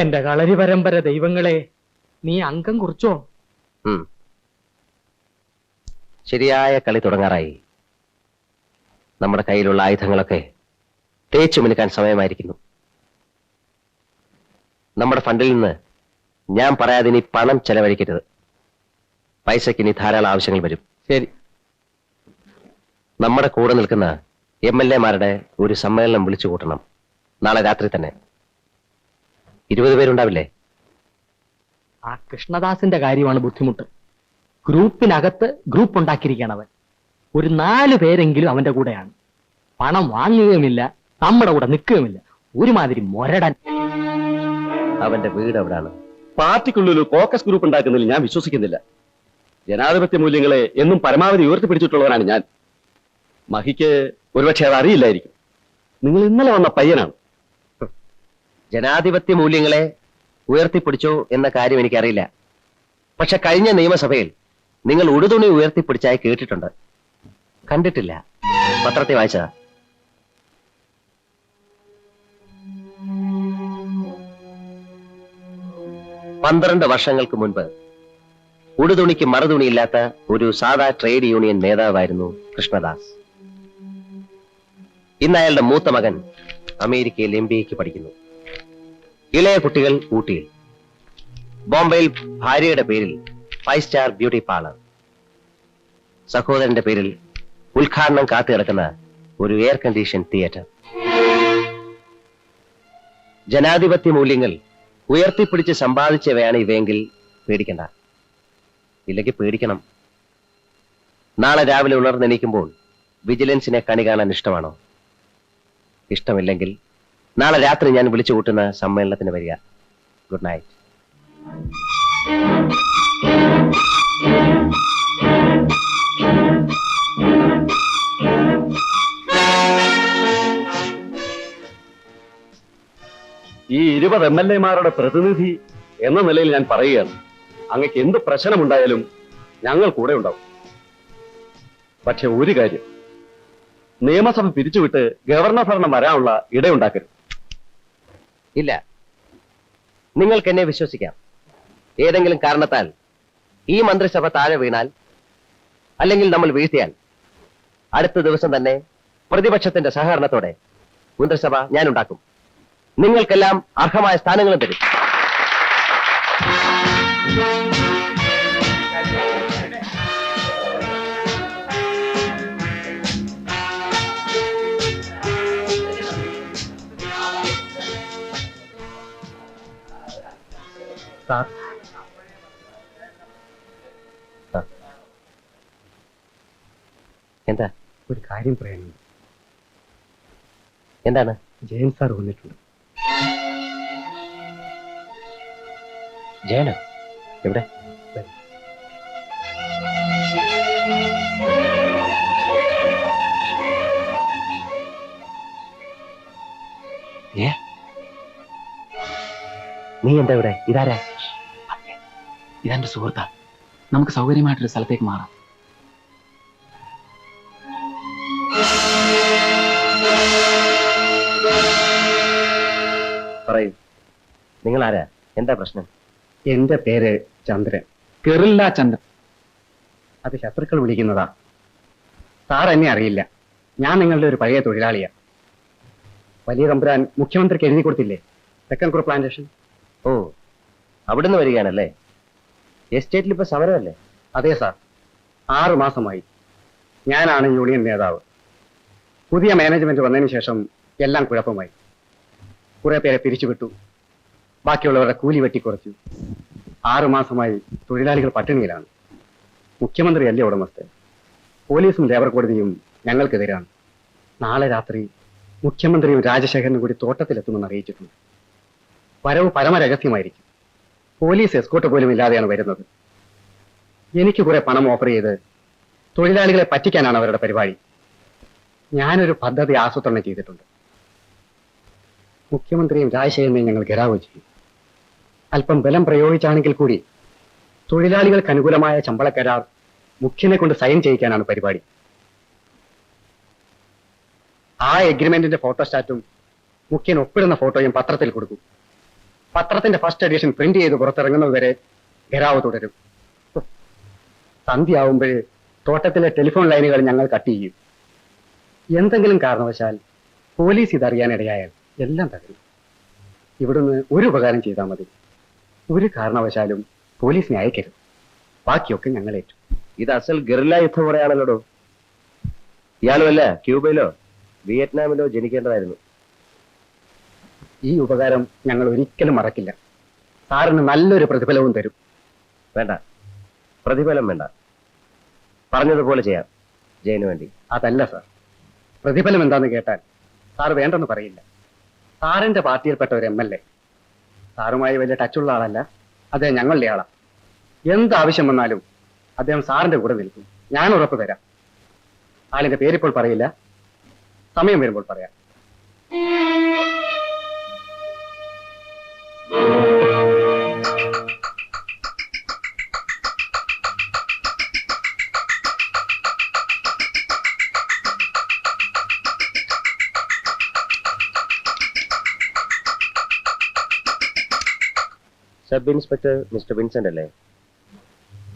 എന്റെ കളരി പരമ്പര ദൈവങ്ങളെ നീ അംഗം കുറിച്ചോ? ശരിയായ കളി തുടങ്ങാറായി. നമ്മുടെ കയ്യിലുള്ള ആയുധങ്ങളൊക്കെ തേച്ചു മിനുക്കാൻ സമയമായിരിക്കുന്നു. നമ്മുടെ ഫണ്ടിൽ നിന്ന് ഞാൻ പറയാതെ ഇനി പണം ചെലവഴിക്കരുത്. പൈസയ്ക്ക് ഇനി ധാരാളം ആവശ്യങ്ങൾ വരും. ശരി. നമ്മുടെ കൂടെ നിൽക്കുന്ന എം എൽ എമാരുടെ ഒരു സമ്മേളനം വിളിച്ചു കൂട്ടണം നാളെ രാത്രി തന്നെ. ഇരുപത് പേരുണ്ടാവില്ലേ? ആ കൃഷ്ണദാസിന്റെ കാര്യമാണ് ബുദ്ധിമുട്ട്. ഗ്രൂപ്പിനകത്ത് ഗ്രൂപ്പ് അവൻ. ഒരു നാല് പേരെങ്കിലും അവന്റെ കൂടെയാണ്. പണം വാങ്ങുകയുമില്ല നമ്മുടെ കൂടെ നിൽക്കുകയുമില്ല. ഒരുമാതിരി മൊരടൻ. അവന്റെ വീട് എവിടാണ്? പാർട്ടിക്കുള്ളിൽ ഒരു കോക്കസ് ഗ്രൂപ്പ് ഉണ്ടാക്കുന്നതിൽ ഞാൻ വിശ്വസിക്കുന്നില്ല. ജനാധിപത്യ മൂല്യങ്ങളെ എന്നും പരമാവധി ഉയർത്തിപ്പിടിച്ചിട്ടുള്ളവനാണ് ഞാൻ. മഹിക്ക് ഒരുപക്ഷെ അത് അറിയില്ലായിരിക്കും. നിങ്ങൾ ഇന്നലെ വന്ന പയ്യനാണ്. ജനാധിപത്യ മൂല്യങ്ങളെ ഉയർത്തിപ്പിടിച്ചോ എന്ന കാര്യം എനിക്കറിയില്ല. പക്ഷെ കഴിഞ്ഞ നിയമസഭയിൽ നിങ്ങൾ ഉടുതുണി ഉയർത്തിപ്പിടിച്ചായി കേട്ടിട്ടുണ്ട്. കണ്ടിട്ടില്ല. പത്രത്തെ വായിച്ചതാ. പന്ത്രണ്ട് വർഷങ്ങൾക്ക് മുൻപ് ഉടുതുണിക്ക് മറുതുണിയില്ലാത്ത ഒരു സാധാ ട്രേഡ് യൂണിയൻ നേതാവായിരുന്നു കൃഷ്ണദാസ്. ഇന്ന് അയാളുടെ മൂത്ത മകൻ അമേരിക്കയിൽ എം ബി എക്ക് പഠിക്കുന്നു. ഇളയ കുട്ടികൾ ഊട്ടിയിൽ ബോംബെയിൽ ഭാര്യയുടെ പേരിൽ ഫൈവ് സ്റ്റാർ ബ്യൂട്ടി പാർലർ. സഹോദരന്റെ പേരിൽ ഉദ്ഘാടനം കാത്തു കിടക്കുന്ന ഒരു എയർ കണ്ടീഷൻ തിയേറ്റർ ജനാധിപത്യ മൂല്യങ്ങൾ ഉയർത്തിപ്പിടിച്ച് സമ്പാദിച്ചവയാണ് ഇവയെങ്കിൽ പേടിക്കണ്ട. ഇല്ലെങ്കിൽ പേടിക്കണം. നാളെ രാവിലെ ഉണർന്നെണീക്കുമ്പോൾ വിജിലൻസിനെ കണി കാണാൻ ഇഷ്ടമാണോ? ഇഷ്ടമില്ലെങ്കിൽ നാളെ രാത്രി ഞാൻ വിളിച്ചു കൂട്ടുന്ന സമ്മേളനത്തിന് വരിക. ഗുഡ് നൈറ്റ് ഈ ഇരുപത് എം എൽ എമാരുടെ പ്രതിനിധി എന്ന നിലയിൽ ഞാൻ പറയുകയാണ്. അങ്ങക്ക് എന്ത് പ്രശ്നമുണ്ടായാലും ഞങ്ങൾ കൂടെ ഉണ്ടാവും. പക്ഷെ ഒരു കാര്യം നിയമസഭ പിരിച്ചുവിട്ട് ഗവർണർ ഭരണം വരാനുള്ള ഇടയുണ്ടാക്കരുത്. ഇല്ല. നിങ്ങൾക്ക് എന്നെ വിശ്വസിക്കാം. ഏതെങ്കിലും കാരണത്താൽ ഈ മന്ത്രിസഭ താഴെ വീണാൽ അല്ലെങ്കിൽ നമ്മൾ വീഴ്ത്തിയാൽ അടുത്ത ദിവസം തന്നെ പ്രതിപക്ഷത്തിന്റെ സഹകരണത്തോടെ മന്ത്രിസഭ ഞാൻ ഉണ്ടാക്കും നിങ്ങൾക്കെല്ലാം അർഹമായ സ്ഥാനങ്ങളും തരും. സാർ എന്താ? ഒരു കാര്യം പറയാനുണ്ട്. എന്താണ്? ജയൻ സാർ വന്നിട്ടുണ്ട്. ജയനോ? എവിടെ? നീ എന്താ ഇവിടെ? ഇതാരാ? ഇതെന്റെ സുഹൃത്താ. നമുക്ക് സൗകര്യമായിട്ടൊരു സ്ഥലത്തേക്ക് മാറാം. പറയൂ. നിങ്ങൾ ആരാ എന്താ പ്രശ്നം? എന്റെ പേര് ചന്ദ്രൻ. കെറില്ല ചന്ദ്രൻ. അത് ശത്രുക്കൾ വിളിക്കുന്നതാ. സാർ എന്നെ അറിയില്ല. ഞാൻ നിങ്ങളുടെ ഒരു പഴയ തൊഴിലാളിയാ. വലിയ തമ്പുരാൻ മുഖ്യമന്ത്രിക്ക് എഴുതി കൊടുത്തില്ലേ? സെക്കൻഡ് ഗ്രൂപ്പ് പ്ലാന്റേഷൻ ഓ അവിടുന്ന് വരികയാണല്ലേ? എസ്റ്റേറ്റിൽ ഇപ്പൊ സമരമല്ലേ? അതെ സാർ. ആറു മാസമായി. ഞാനാണ് യൂണിയൻ നേതാവ്. പുതിയ മാനേജ്മെന്റ് വന്നതിന് ശേഷം എല്ലാം കുഴപ്പമായി. കുറെ പേരെ പിരിച്ചുവിട്ടു. ബാക്കിയുള്ളവരുടെ കൂലി വെട്ടിക്കുറച്ചു ആറു മാസമായി തൊഴിലാളികൾ പട്ടിണിയിലാണ്. മുഖ്യമന്ത്രി അല്ലേ ഉടമസ്ഥൻ? പോലീസും ലേബർ കോടതിയും ഞങ്ങൾക്കെതിരാണ്. നാളെ രാത്രി മുഖ്യമന്ത്രിയും രാജശേഖരനും കൂടി തോട്ടത്തിലെത്തുമെന്ന് അറിയിച്ചിട്ടുണ്ട്. വരവ് പരമരഹസ്യമായിരിക്കും. പോലീസ് എസ്കോട്ട് പോലും ഇല്ലാതെയാണ് വരുന്നത്. എനിക്ക് കുറെ പണം ഓഫർ ചെയ്ത് തൊഴിലാളികളെ പറ്റിക്കാനാണ് അവരുടെ പരിപാടി. ഞാനൊരു പദ്ധതി ആസൂത്രണം ചെയ്തിട്ടുണ്ട്. മുഖ്യമന്ത്രിയും രാജശേഖരനെയും ഞങ്ങൾ ഗരാവ് ചെയ്യും. അല്പം ബലം പ്രയോഗിച്ചാണെങ്കിൽ കൂടി തൊഴിലാളികൾക്ക് അനുകൂലമായ ശമ്പള കരാർ മുഖ്യനെ കൊണ്ട് സൈൻ ചെയ്യിക്കാനാണ് പരിപാടി. ആ എഗ്രിമെന്റിന്റെ ഫോട്ടോസ്റ്റാറ്റും മുഖ്യൻ ഒപ്പിടുന്ന ഫോട്ടോയും പത്രത്തിൽ കൊടുക്കും. പത്രത്തിന്റെ ഫസ്റ്റ് എഡിഷൻ പ്രിന്റ് ചെയ്ത് പുറത്തിറങ്ങുന്നത് വരെ ഘരാവ് തുടരും. സന്ധ്യയാവുമ്പോൾ തോട്ടത്തിലെ ടെലിഫോൺ ലൈനുകൾ ഞങ്ങൾ കട്ട് ചെയ്യും. എന്തെങ്കിലും കാരണവശാൽ പോലീസ് ഇതറിയാനിടയായാൽ എല്ലാം തകരും. ഇവിടുന്ന് ഒരു ഉപകാരം ചെയ്താൽ മതി. ഒരു കാരണവശാലും പോലീസിനെ അയക്കരുത്. ബാക്കിയൊക്കെ ഞങ്ങൾ ഏറ്റു. ഇത് അസൽ ഗറില്ല യുദ്ധം പറയാണല്ലോ ഇയാളുമല്ല ക്യൂബയിലോ? വിയറ്റ്നാമിലോ ജനിക്കേണ്ടതായിരുന്നു. ഈ ഉപകാരം ഞങ്ങൾ ഒരിക്കലും മറക്കില്ല. സാറിന് നല്ലൊരു പ്രതിഫലവും തരും. വേണ്ട. പ്രതിഫലം വേണ്ട. പറഞ്ഞതുപോലെ ചെയ്യാം. ജയന് വേണ്ടി. അതല്ല സാർ. പ്രതിഫലം എന്താന്ന് കേട്ടാൽ സാർ വേണ്ടെന്ന് പറയില്ല. സാറിന്റെ പാർട്ടിയിൽപ്പെട്ട ഒരു എം എൽ എ. സാറുമായി വലിയ ടച്ചുള്ള ആളല്ല. അദ്ദേഹം ഞങ്ങളുടെ ആളാണ് എന്ത് ആവശ്യം വന്നാലും അദ്ദേഹം സാറിന്റെ കൂടെ നിൽക്കും. ഞാൻ ഉറപ്പ് തരാം. ആളിന്റെ പേരിപ്പോൾ പറയില്ല. സമയം വരുമ്പോൾ പറയാം. സബ് ഇൻസ്പെക്ടർ മിസ്റ്റർ വിൻസെന്റ് അല്ലേ?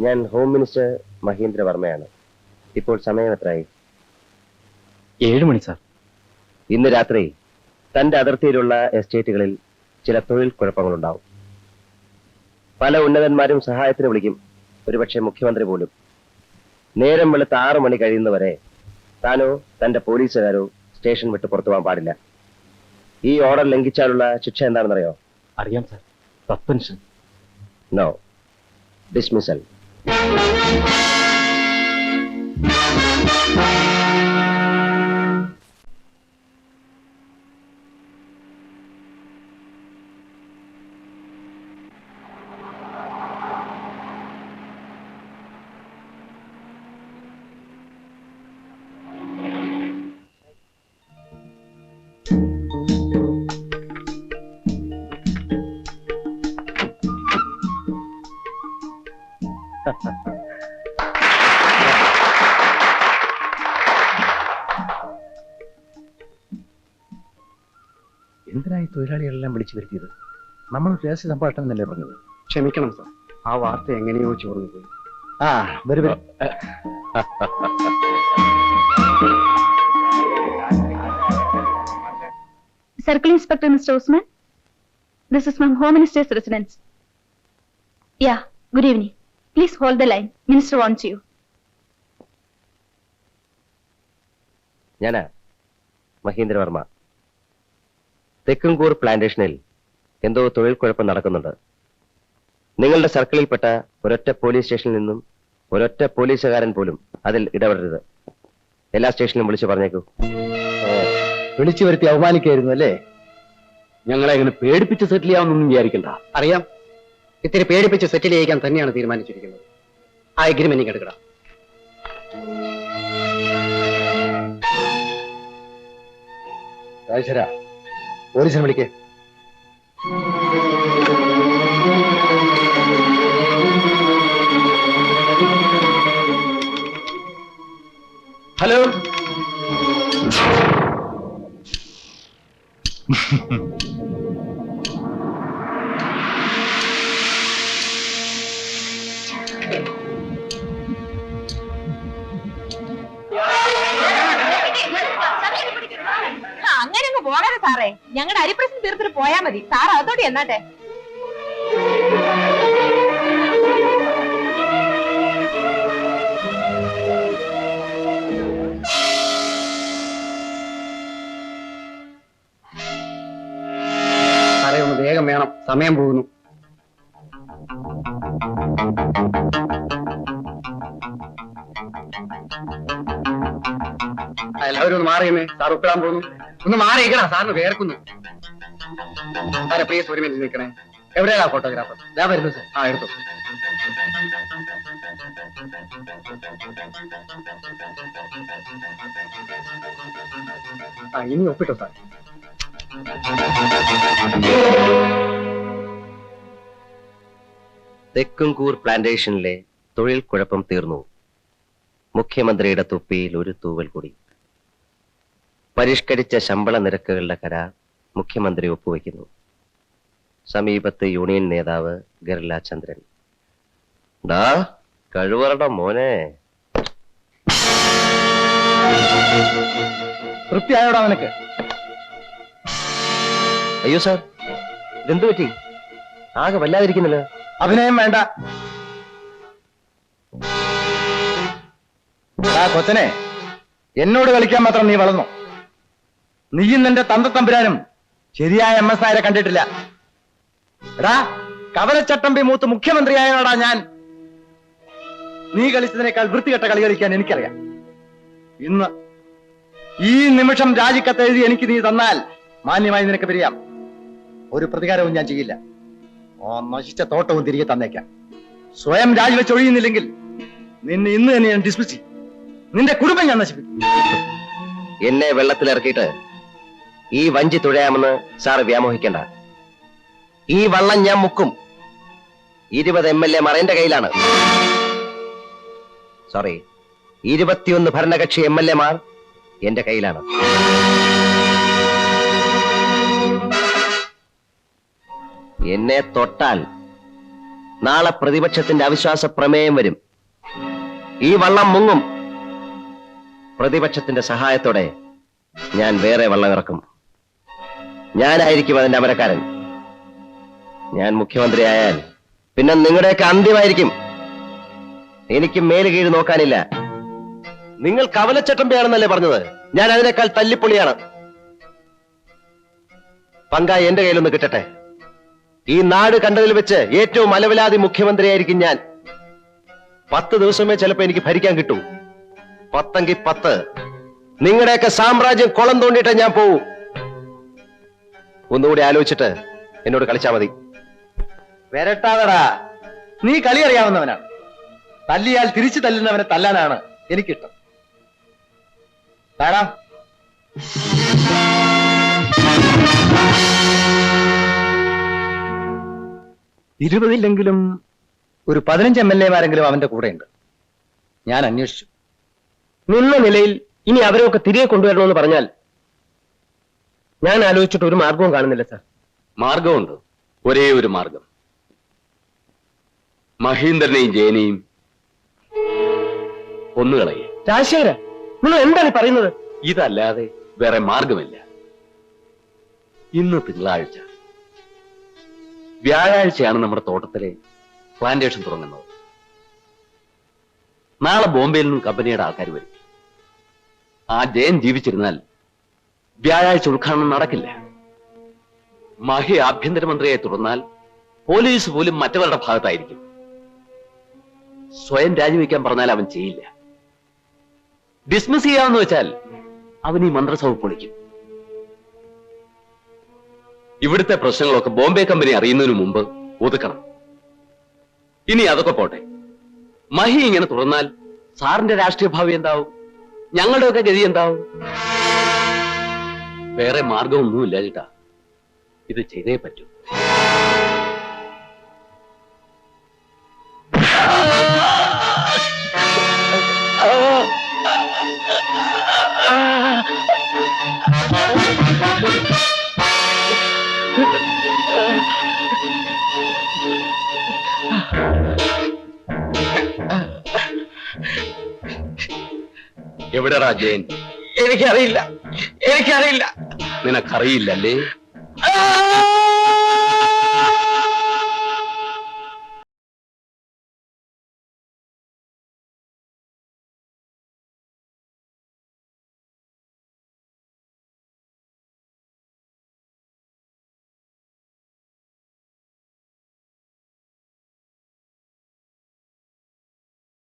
ഞാൻ ഹോം മിനിസ്റ്റർ മഹീന്ദ്ര വർമ്മയാണ്. ഇപ്പോൾ സമയം എത്രയായി? ഏഴ് മണി സാർ. ഇന്ന് രാത്രി തന്റെ അതിർത്തിയിലുള്ള എസ്റ്റേറ്റുകളിൽ ചില തൊഴിൽ കുഴപ്പങ്ങളുണ്ടാവും. പല ഉന്നതന്മാരും സഹായത്തിന് വിളിക്കും. ഒരുപക്ഷെ മുഖ്യമന്ത്രി പോലും. നേരം വെളുത്ത് ആറു മണി കഴിയുന്നവരെ താനോ തന്റെ പോലീസുകാരോ സ്റ്റേഷൻ വിട്ട് പുറത്തു പോകാൻ പാടില്ല. ഈ ഓർഡർ ലംഘിച്ചാലുള്ള ശിക്ഷ എന്താണെന്നറിയോ? അറിയാം സാർ. സസ്പെൻഷൻ. നോ ഡിസ്മിസൽ തൊഴിലാളികളെല്ലാം വിളിച്ചു വരുത്തിയത് നമ്മൾ രഹസ്യ സംഭാഷണം എന്നല്ലേ പറഞ്ഞത് ക്ഷമിക്കണം സാർ ആ വാർത്ത എങ്ങനെയോ ചോർന്നു പോയി ആ വരും വരും Circle Inspector Mr. Osman. This is from Home Minister's residence. Yeah, good evening. Please hold the line. Minister wants you. ഞാനാ മഹീന്ദ്ര വർമ്മ തെക്കുംകൂർ പ്ലാന്റേഷനിൽ എന്തോ തൊഴിൽ കുഴപ്പം നടക്കുന്നുണ്ട്. നിങ്ങളുടെ സർക്കിളിൽപ്പെട്ട ഒരൊറ്റ പോലീസ് സ്റ്റേഷനിൽ നിന്നും ഒരൊറ്റ പോലീസുകാരൻ പോലും അതിൽ ഇടപെടരുത്. എല്ലാ സ്റ്റേഷനിലും വിളിച്ചു പറഞ്ഞേക്കൂ. വിളിച്ചു വരുത്തി അവമാനിക്കായിരുന്നു അല്ലേ? ഞങ്ങളെ ഇങ്ങനെ പേടിപ്പിച്ച് സെറ്റിൽ ചെയ്യാമെന്നൊന്നും വിചാരിക്കണ്ട. അറിയാം. ഇത്തിരി പേടിപ്പിച്ച് സെറ്റിൽ ചെയ്യിക്കാൻ തന്നെയാണ് തീരുമാനിച്ചിരിക്കുന്നത്. ആ എഗ്രിമെന്റ് എടുക്കണം രാജേശ്വര പോലീസിനെ വിളിക്കേ. ഹലോ ഞങ്ങളുടെ അരിപ്രശ്നം തീർത്തിട്ട് പോയാ മതി. സാർ അതോടെ എന്നാട്ടെ? വേഗം വേണം. സമയം പോകുന്നു. ആ, എല്ലാവരും ഒന്ന് മാറിയെന്നേ. സാർ ഒപ്പിടാൻ പോകുന്നു. ഒന്ന് മാറിയിക്കണ സാറിന് വേർക്കുന്നു. സാറെ പ്ലീസ് ഒരു മിനിറ്റ് നിൽക്കണേ. എവിടെയാണ് ഫോട്ടോഗ്രാഫർ ഞാൻ വരുന്നു സാർ ആ എടുത്തു. ആ ഇനി ഒപ്പിട്ടോ സാർ. തെക്കുംകൂർ പ്ലാന്റേഷനിലെ തൊഴിൽ കുഴപ്പം തീർന്നു. മുഖ്യമന്ത്രിയുടെ തുപ്പിയിൽ ഒരു തൂവൽ കൂടി. പരിഷ്കരിച്ച ശമ്പള നിരക്കുകളുടെ കരാർ മുഖ്യമന്ത്രി ഒപ്പുവെക്കുന്നു. സമീപത്ത് യൂണിയൻ നേതാവ് ഗർല ചന്ദ്രൻ. ഡാ കഴിവറട മോനെ. തൃപ്തിയായോടാ നിനക്ക്? അയ്യോ സാർ ഇതെന്തു പറ്റി? ആകെ വല്ലാതിരിക്കുന്നല്ലോ. അഭിനയം വേണ്ട. ആ കൊച്ചനെ എന്നോട് കളിക്കാൻ മാത്രം നീ വളർന്നു? നീയും നിന്റെ തന്തത്തമ്പുരാനും ശരിയായ എം എസ് ആരെ കണ്ടിട്ടില്ല. എടാ കവലച്ചട്ടമ്പി മൂത്ത് മുഖ്യമന്ത്രിയായോടാ ഞാൻ. നീ കളിച്ചതിനേക്കാൾ വൃത്തികെട്ട കളി കളിക്കാൻ എനിക്കറിയാം. ഇന്ന് ഈ നിമിഷം രാജിക്കത്ത് എഴുതി എനിക്ക് നീ തന്നാൽ മാന്യമായി നിനക്ക് പിരിയാം. ഒരു പ്രതികാരവും ഞാൻ ചെയ്യില്ല. ഓ നശിച്ച തോട്ടവും തിരികെ തന്നേക്കാം. സ്വയം രാജിവെച്ച് ഒഴിയുന്നില്ലെങ്കിൽ നിന്നെ ഇന്ന് തന്നെ ഞാൻ ഡിസ്മിസ് ചെയ്യും. നിന്റെ കുടുംബം ഞാൻ നശിപ്പിക്കും. എന്നെ വെള്ളത്തിലിറക്കിയിട്ട് ഈ വഞ്ചി തുഴയാമെന്ന് സാർ വ്യാമോഹിക്കണ്ട. ഈ വള്ളം ഞാൻ മുക്കും. ഇരുപത് എം എൽ എ മറേന്റെ കയ്യിലാണ്. സോറി ഇരുപത്തിയൊന്ന് ഭരണകക്ഷി എം എൽ എ മാർ എന്റെ കയ്യിലാണ്. എന്നെ തൊട്ടാൽ നാളെ പ്രതിപക്ഷത്തിന്റെ അവിശ്വാസ പ്രമേയം വരും. ഈ വള്ളം മുങ്ങും. പ്രതിപക്ഷത്തിന്റെ സഹായത്തോടെ ഞാൻ വേറെ വള്ളം ഇറക്കും. ഞാനായിരിക്കും അതിന്റെ അമരക്കാരൻ. ഞാൻ മുഖ്യമന്ത്രിയായാൽ പിന്നെ നിങ്ങളുടെയൊക്കെ അന്ത്യമായിരിക്കും. എനിക്ക് മേൽ കീഴ് നോക്കാനില്ല. നിങ്ങൾ കവലച്ചട്ടമ്പയാണെന്നല്ലേ പറഞ്ഞത്? ഞാൻ അതിനേക്കാൾ തല്ലിപ്പൊളിയാണ്. പങ്ക എന്റെ കയ്യിലൊന്ന് കിട്ടട്ടെ. ഈ നാട് കണ്ടതിൽ വെച്ച് ഏറ്റവും അലവിലാതി മുഖ്യമന്ത്രിയായിരിക്കും ഞാൻ. പത്ത് ദിവസമേ ചിലപ്പോ എനിക്ക് ഭരിക്കാൻ കിട്ടൂ. പത്തെങ്കിൽ പത്ത്. നിങ്ങളുടെയൊക്കെ സാമ്രാജ്യം കുളം തോണ്ടിയിട്ട് ഞാൻ പോവും. ഒന്നുകൂടി ആലോചിച്ചിട്ട് എന്നോട് കളിച്ചാ മതി. വരട്ടാതടാ. നീ കളി അറിയാവുന്നവനാണ്. തല്ലിയാൽ തിരിച്ചു തല്ലുന്നവനെ തല്ലാനാണ് എനിക്കിഷ്ടം. കാണാം ഇരുപതില്ലെങ്കിലും ഒരു പതിനഞ്ച് എം എൽ എമാരെങ്കിലും അവന്റെ കൂടെയുണ്ട്. ഞാൻ അന്വേഷിച്ചു. നിന്ന നിലയിൽ ഇനി അവരെയൊക്കെ തിരികെ കൊണ്ടുവരണമെന്ന് പറഞ്ഞാൽ ഞാൻ ആലോചിച്ചിട്ട് ഒരു മാർഗവും കാണുന്നില്ല സാർ മാർഗമുണ്ട്. ഒരേ ഒരു മാർഗം. മഹീന്ദ്രനെയും ജയനെയും കൊന്നുകളയെ. രാജശേഖര നിങ്ങൾ എന്താണ് പറയുന്നത്? ഇതല്ലാതെ വേറെ മാർഗമില്ല. ഇന്ന് തിങ്കളാഴ്ച. വ്യാഴാഴ്ചയാണ് നമ്മുടെ തോട്ടത്തിലെ പ്ലാന്റേഷൻ തുടങ്ങുന്നത്. നാളെ ബോംബെയിൽ നിന്നും കമ്പനിയുടെ ആൾക്കാർ വരും. ആ ജയൻ ജീവിച്ചിരുന്നാൽ വ്യാഴാഴ്ച ഉദ്ഘാടനം നടക്കില്ല. മഹി ആഭ്യന്തരമന്ത്രിയെ തുടർന്നാൽ പോലീസ് പോലും മറ്റവരുടെ ഭാഗത്തായിരിക്കും. സ്വയം രാജിവെക്കാൻ പറഞ്ഞാൽ അവൻ ചെയ്യില്ല. ഡിസ്മിസ് ചെയ്യാമെന്ന് വെച്ചാൽ അവൻ ഈ മന്ത്രിസഭ പൊളിക്കും. ഇവിടുത്തെ പ്രശ്നങ്ങളൊക്കെ ബോംബെ കമ്പനി അറിയുന്നതിന് മുമ്പ് ഒതുക്കണം. ഇനി അതൊക്കെ പോട്ടെ. മഹി ഇങ്ങനെ തുടർന്നാൽ സാറിന്റെ രാഷ്ട്രീയ ഭാവി എന്താവും? ഞങ്ങളുടെയൊക്കെ ഗതി എന്താവും? വേറെ മാർഗമൊന്നുമില്ല ചേട്ടാ. ഇത് ചെയ്തേ പറ്റൂ. എവിടെടാ ജയൻ? എനിക്കറിയില്ല. എനിക്കറിയില്ല. നിനക്കറിയില്ലല്ലേ?